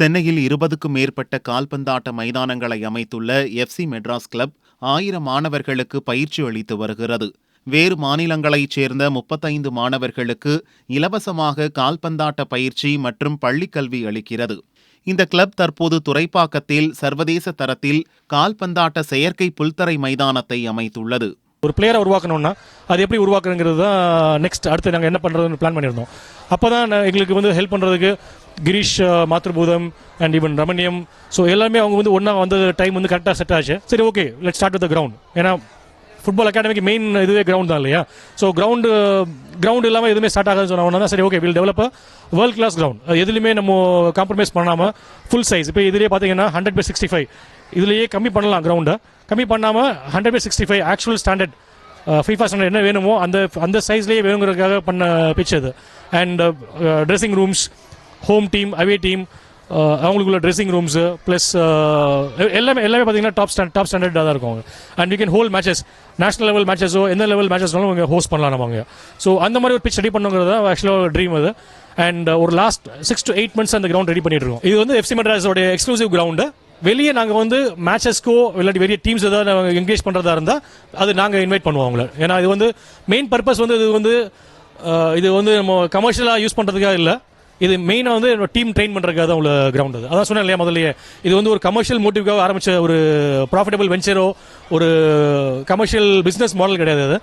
சென்னையில் இருபதுக்கும் மேற்பட்ட கால்பந்தாட்ட மைதானங்களை அமைத்துள்ள எஃப்சி மெட்ராஸ் கிளப் ஆயிரம் மாணவர்களுக்கு பயிற்சி அளித்து வருகிறது. வேறு மாநிலங்களைச் சேர்ந்த முப்பத்தைந்து மாணவர்களுக்கு இலவசமாக கால்பந்தாட்ட பயிற்சி மற்றும் பள்ளிக்கல்வி அளிக்கிறது. இந்த கிளப் தற்போது துறைப்பாக்கத்தில் சர்வதேச தரத்தில் கால்பந்தாட்ட செயற்கை புல்தரை மைதானத்தை அமைத்துள்ளது. ஒரு பிளேயரை உருவாக்கணும்னா அது எப்படி உருவாக்குறங்கிறது தான் நெக்ஸ்ட் அடுத்து நாங்கள் என்ன பண்ணுறதுன்னு பிளான் பண்ணியிருந்தோம். அப்போ தான் எங்களுக்கு வந்து ஹெல்ப் பண்ணுறதுக்கு Girish Mathrubootham and even Ramaniyam. So எல்லாமே அவங்க வந்து ஒன்றா வந்து டைம் வந்து கரெக்டாக செட் ஆச்சு. சரி okay let start with ground ஏன்னா ஃபுட்பால் அகாடமிக்கு மெயின் இதுவே கிரவுண்ட் தான் இல்லையா? ஸோ கிரவுண்டு கிரவுண்ட் இல்லாமல் எதுவுமே ஸ்டார்ட் ஆகாதுன்னு சொன்னா தான் சரி okay will develop world class ground எதுலையுமே நம்ம காம்ப்ரமைஸ் பண்ணாமல் ஃபுல் சைஸ் இப்போ இதுலேயே பார்த்தீங்கன்னா ஹண்ட்ரட் பை சிக்ஸ்டி ஃபைவ் இதுலேயே கம்மி பண்ணலாம் கிரவுண்டை கம்மி பண்ணாமல் hundred by sixty five actual standard FIFA standard என்ன வேணுமோ அந்த அந்த சைஸ்லேயே வேணுங்கிறதுக்காக பண்ண பிச் அது. And dressing rooms home team away team அவங்களுக்குள்ள ட்ரெஸ்ஸிங் ரூம்ஸு ப்ளஸ் எல்லாமே எல்லாமே பார்த்தீங்கன்னா டாப் ஸ்டாண்ட் டாப் ஸ்டாண்டர்டாக தான் இருக்கும். And you can hold matches national level மேட்சஸோ எந்த லெவல் மேட்சஸ்னாலும் அவங்க ஹோஸ்ட் பண்ணலாம் நம்ம அவங்க ஸோ அந்த மாதிரி ஒரு பிச் ரெடி பண்ணுங்கிறது தான் ஆக்சுவலாக ட்ரீம் அது. அண்ட் uh, ஒரு last six to eight months அந்த கிரவுண்ட் ரெடி பண்ணிட்டு இருக்கோம். இது வந்து எஃப்சி மெட்ராஸோட எக்ஸ்க்ளூசிவ் கிரவுண்டு வெளியே நாங்கள் வந்து மேட்சஸ்க்கோ இல்லாட்டி வெளியே டீம்ஸ் ஏதாவது என்கேஜ் பண்ணுறதா இருந்தால் அது நாங்கள் இன்வைட் பண்ணுவோம் அவங்கள. ஏன்னா இது வந்து மெயின் பர்பஸ் வந்து இது வந்து இது வந்து நம்ம கமர்ஷியலாக யூஸ் பண்ணுறதுக்காக இல்லை. இது மெயினாக வந்து டீம் ட்ரெயின் பண்ணுறதுக்காக தான் உள்ள கிரவுண்ட் அது. அதான் சொன்னேன் இல்லையா முதல்லையே. இது வந்து ஒரு கமர்ஷியல் மோட்டிவ்க்காக ஆரம்பித்த ஒரு ப்ராஃபிட்டபிள் வெஞ்சரோ ஒரு கமர்ஷியல் பிஸ்னஸ் மாடல் கிடையாது அது.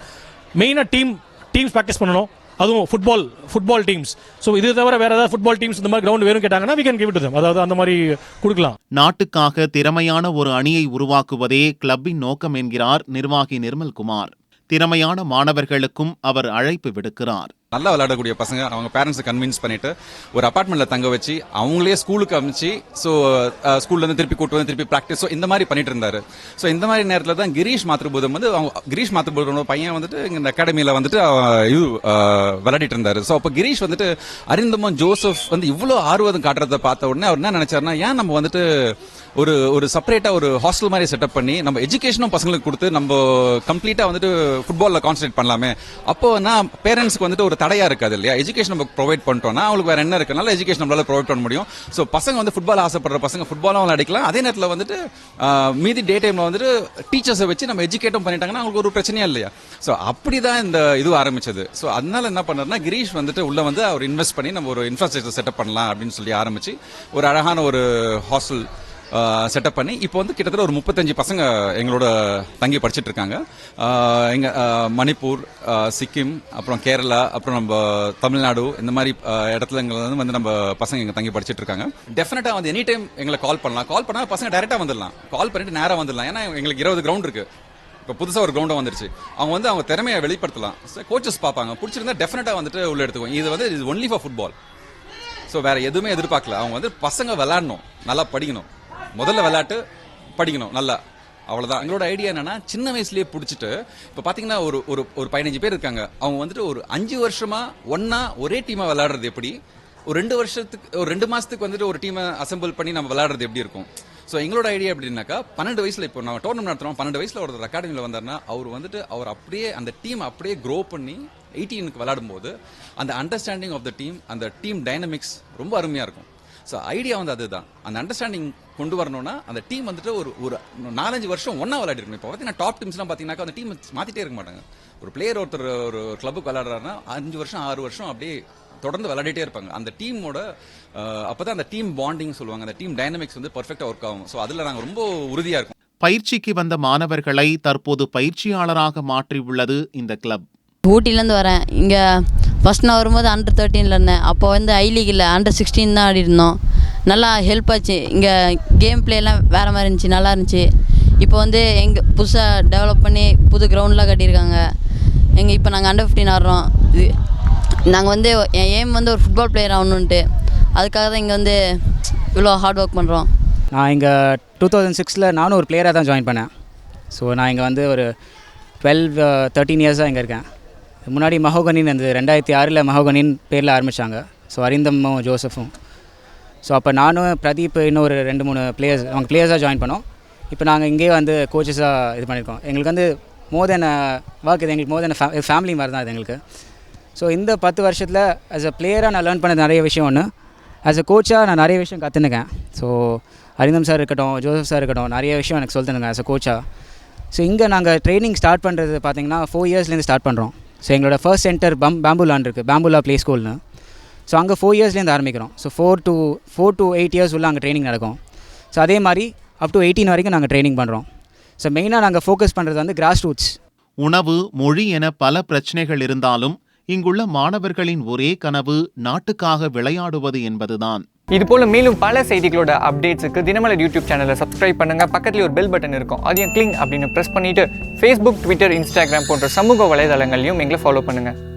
மெயினாக டீம் டீம்ஸ் ப்ராக்டிஸ் பண்ணணும். அதுவும் ஃபுட்பால் ஃபுட்பால் டீம்ஸ் ஸோ இது தவிர வேற ஏதாவது ஃபுட்பால் டீம்ஸ் இந்த மாதிரி கிரவுண்ட் வேணும் கேட்டாங்கன்னா வி கேன் கிவ் இட் அதாவது அந்த மாதிரி கொடுக்கலாம். நாட்டுக்காக திறமையான ஒரு அணியை உருவாக்குவதே கிளப்பின் நோக்கம் என்கிறார் நிர்வாகி நிர்மல்குமார். திறமையான மாணவர்களுக்கும் அவர் அழைப்பு விடுக்கிறார். நல்லா விளையாடக்கூடிய பசங்க. அவங்க பேரண்ட்ஸை கன்வின்ஸ் பண்ணிட்டு ஒரு அப்பார்ட்மெண்ட்டில் தங்க வச்சு அவங்களே ஸ்கூலுக்கு அனுப்பிச்சு ஸோ ஸ்கூல்ல இருந்து திருப்பி கூட்டு வந்து திருப்பி ப்ராக்டிஸ் ஸோ இந்த மாதிரி பண்ணிட்டு இருந்தாரு. ஸோ இந்த மாதிரி நேரத்தில் தான் கிரீஷ் மாத்திருபோதம் வந்து அவங்க கிரீஷ் மாத்திருபோதோட பையன் வந்துட்டு இங்க இந்த அகாடமியில் வந்துட்டு இது விளையாடிட்டு இருந்தாரு. ஸோ அப்போ கிரீஷ் வந்துட்டு அரிந்தமும் ஜோசப் வந்து இவ்வளோ ஆர்வம் காட்டுறதை பார்த்த உடனே அவர் என்ன நினைச்சாருன்னா ஏன் நம்ம வந்துட்டு ஒரு ஒரு செப்பரேட்டாக ஒரு ஹாஸ்டல் மாதிரி செட்டப் பண்ணி நம்ம எஜுகேஷனும் பசங்களுக்கு கொடுத்து நம்ம கம்ப்ளீட்டாக வந்துட்டு ஃபுட்பாலில் கான்சன்ட்ரேட் பண்ணலாமே. அப்போ நான் பேரண்ட்ஸ்க்கு வந்துட்டு ஒரு தடையா இருக்காது இல்லையா? எஜுகேஷன் நம்ம ப்ரொவைட் பண்ணிட்டோம்னா அவங்களுக்கு வேற என்ன இருக்கனால எஜுகேஷன் நம்மளால ப்ரொவைட் பண்ண முடியும். ஸோ பசங்க வந்து ஃபுட்பால் ஆசைப்படுற பசங்க ஃபுட்பாலும் விளையாடிக்கலாம். அதே நேரத்தில் வந்துட்டு மீதி டே டைம்ல வந்துட்டு டீச்சர்ஸை வச்சு நம்ம எஜுகேட்டும் பண்ணிட்டாங்கன்னா அவங்களுக்கு ஒரு பிரச்சனையா இல்லையா? ஸோ அப்படிதான் இந்த இது ஆரம்பிச்சது. ஸோ அதனால என்ன பண்ணாருன்னா கிரீஷ் வந்துட்டு உள்ள வந்து அவர் இன்வெஸ்ட் பண்ணி நம்ம ஒரு இன்ஃப்ராஸ்ட்ரக்சர் செட்டப் பண்ணலாம் அப்படின்னு சொல்லி ஆரம்பிச்சு ஒரு அழகான ஒரு ஹாஸ்டல் செட்டப் பண்ணி இப்போ வந்து கிட்டத்தட்ட ஒரு முப்பத்தஞ்சு பசங்க எங்களோட தங்கி படிச்சுட்டு இருக்காங்க எங்க மணிப்பூர் சிக்கிம் அப்புறம் கேரளா அப்புறம் நம்ம தமிழ்நாடு இந்த மாதிரி இடத்துல எங்களை வந்து நம்ம பசங்க இங்கே தங்கி படிச்சுட்டு இருக்காங்க டெஃபினட்டாக வந்து எனி டைம் எங்களை கால் பண்ணலாம். கால் பண்ணால் பசங்க டேரெக்டாக வந்துடலாம். கால் பண்ணிட்டு நேராக வந்துடலாம். ஏன்னா எங்களுக்கு இருபது கிரவுண்ட் இருக்கு. இப்போ புதுசாக ஒரு கிரவுண்டும் வந்துருச்சு. அவங்க வந்து அவங்க திறமையை வெளிப்படுத்தலாம். கோச்சஸ் பார்ப்பாங்க. பிடிச்சிருந்தா டெஃபினட்டாக வந்துட்டு உள்ள எடுத்துக்கோங்க இது வந்து இது ஒன்லி ஃபார் ஃபுட்பால் ஸோ வேற எதுவுமே எதிர்பார்க்கல. அவங்க வந்து பசங்க விளாடணும் நல்லா படிக்கணும். முதல்ல விளையாட்டு படிக்கணும் நல்லா. அவ்வளோதான் எங்களோட ஐடியா என்னன்னா சின்ன வயசுலேயே பிடிச்சிட்டு இப்போ பார்த்தீங்கன்னா ஒரு ஒரு ஒரு பதினஞ்சு பேர் இருக்காங்க. அவங்க வந்துட்டு ஒரு அஞ்சு வருஷமா ஒன்னா ஒரே டீமாக விளையாடுறது எப்படி? ஒரு ரெண்டு வருஷத்துக்கு ஒரு ரெண்டு மாசத்துக்கு வந்துட்டு ஒரு டீமை அசெம்பிள் பண்ணி நம்ம விளையாடுறது எப்படி இருக்கும்? ஸோ எங்களோட ஐடியா எப்படின்னாக்கா பன்னெண்டு வயசில் இப்போ நம்ம டோர்னமெண்ட் நடத்துறோம். பன்னெண்டு வயசில் ஒருத்தர் அகாடமியில் வந்தாருன்னா அவர் வந்துட்டு அவர் அப்படியே அந்த டீம் அப்படியே க்ரோ பண்ணி எயிட்டீனுக்கு விளையாடும் போது அந்த அண்டர்ஸ்டாண்டிங் ஆஃப் த டீம் அந்த டீம் டைனமிக்ஸ் ரொம்ப அருமையாக இருக்கும். ஸோ ஐடியா வந்து அதுதான். அந்த அண்டர்ஸ்டாண்டிங் கொண்டு வரணும்னா அந்த டீம் வந்துட்டு ஒரு ஒரு நாலஞ்சு வருஷம் ஒன்றா விளையாடிருக்கணும் இப்போ பார்த்தீங்கன்னா டாப் டீம்ஸ்லாம் பார்த்தீங்கன்னாக்கா அந்த டீம் மாற்றிட்டே இருக்க மாட்டாங்க. ஒரு பிளேயர் ஒருத்தர் ஒரு கிளப்புக்கு விளையாடுறாருன்னா அஞ்சு வருஷம் ஆறு வருஷம் அப்படியே தொடர்ந்து விளையாடிட்டே இருப்பாங்க. அந்த டீமோட அப்பதான் அந்த டீம் பாண்டிங் சொல்லுவாங்க. அந்த டீம் டைனமிக்ஸ் வந்து பர்ஃபெக்டாக ஒர்க் ஆகும். ஸோ அதில் நாங்கள் ரொம்ப உறுதியாக இருக்கோம். பயிற்சிக்கு வந்த மாணவர்களை தற்போது பயிற்சியாளராக மாற்றியுள்ளது இந்த கிளப் ஊட்டிலேருந்து வரேன். இங்கே ஃபஸ்ட் நான் வரும்போது அண்டர் தேர்ட்டீனில் இருந்தேன். அப்போ வந்து ஐ லீக் இல்லை அண்டர் சிக்ஸ்டீன் தான் ஆடி இருந்தோம். நல்லா ஹெல்ப் ஆச்சு. இங்கே கேம் பிளேலாம் வேறு மாதிரி இருந்துச்சு நல்லா இருந்துச்சு. இப்போ வந்து எங்கள் புதுசாக டெவலப் பண்ணி புது கிரவுண்ட்லாம் கட்டியிருக்காங்க. எங்கள் இப்போ நாங்கள் அண்டர் ஃபிஃப்டீன் ஆடுறோம். இது நாங்கள் வந்து என் எய்ம் வந்து ஒரு ஃபுட்பால் பிளேயர் ஆகணுன்ட்டு அதுக்காக தான் இங்கே வந்து இவ்வளோ ஹார்ட் ஒர்க் பண்ணுறோம் நான் இங்கே டூ தௌசண்ட் சிக்ஸில் நானும் ஒரு பிளேயராக தான் ஜாயின் பண்ணேன். ஸோ நான் இங்கே வந்து ஒரு டுவெல் தேர்ட்டீன் இயர்ஸாக இங்கே இருக்கேன். முன்னாடி மஹோகனின்னு அந்த ரெண்டாயிரத்தி ஆறில் மஹோகனின் பேரில் ஆரம்பித்தாங்க ஸோ அரிந்தமும் ஜோசஃபும் ஸோ அப்போ நானும் பிரதீப் இன்னொரு ரெண்டு மூணு பிளேயர்ஸ் அவங்க பிளேயர்ஸாக ஜாயின் பண்ணோம். இப்போ நாங்கள் இங்கேயே வந்து கோச்சஸாக இது பண்ணியிருக்கோம். எங்களுக்கு வந்து மோர் தென் ஒர்க் இது எங்களுக்கு மோர் தென் ஃபேமிலி மாதிரி தான் இது எங்களுக்கு. ஸோ இந்த பத்து வருஷத்தில் ஆஸ் அ பிளேயராக நான் லேர்ன் பண்ணது நிறைய விஷயம் ஒன்று ஆஸ் அ கோச்சாக நான் நிறைய விஷயம் கற்றுனுக்கேன் ஸோ அரிந்தம் சார் இருக்கட்டும் ஜோசப் சார் இருக்கட்டும் நிறைய விஷயம் எனக்கு சொல்லித்தனுங்க ஆஸ் அ கோச்சாக ஸோ இங்கே நாங்கள் ட்ரைனிங் ஸ்டார்ட் பண்ணுறது பார்த்தீங்கன்னா ஃபோர் இயர்ஸ்லேருந்து ஸ்டார்ட் பண்ணுறோம் ஸோ எங்களோட ஃபர்ஸ்ட் சென்டர் பம் பேம்புலான் இருக்குது பேம்புலா ப்ளே ஸ்கூல்னு ஸோ அங்கே ஃபோர் இயர்ஸ்லேருந்து ஆரம்பிக்கிறோம். So four to four to eight years உள்ள அங்கே ட்ரைனிங் நடக்கும். ஸோ அதே மாதிரி அப் டு எயிட்டீன் வரைக்கும் நாங்கள் ட்ரைனிங் பண்ணுறோம் ஸோ மெயினாக நாங்கள் ஃபோக்கஸ் பண்ணுறது வந்து கிராஸ் ரூட்ஸ் உணவு மொழி என பல பிரச்சனைகள் இருந்தாலும் இங்குள்ள மாணவர்களின் ஒரே கனவு நாட்டுக்காக விளையாடுவது என்பதுதான். இது போல மேலும் பல செய்திகளோட அப்டேட்ஸுக்கு தினமலர் யூடியூப் சேனலை சப்ஸ்கிரைப் பண்ணுங்க. பக்கத்துல ஒரு பெல் பட்டன் இருக்கும். அதையும் கிளிங் அப்படின்னு ப்ரெஸ் பண்ணிட்டு ஃபேஸ்புக் ட்விட்டர் இன்ஸ்டாகிராம் போன்ற சமூக வலைதளங்களையும் எங்களை ஃபாலோ பண்ணுங்க.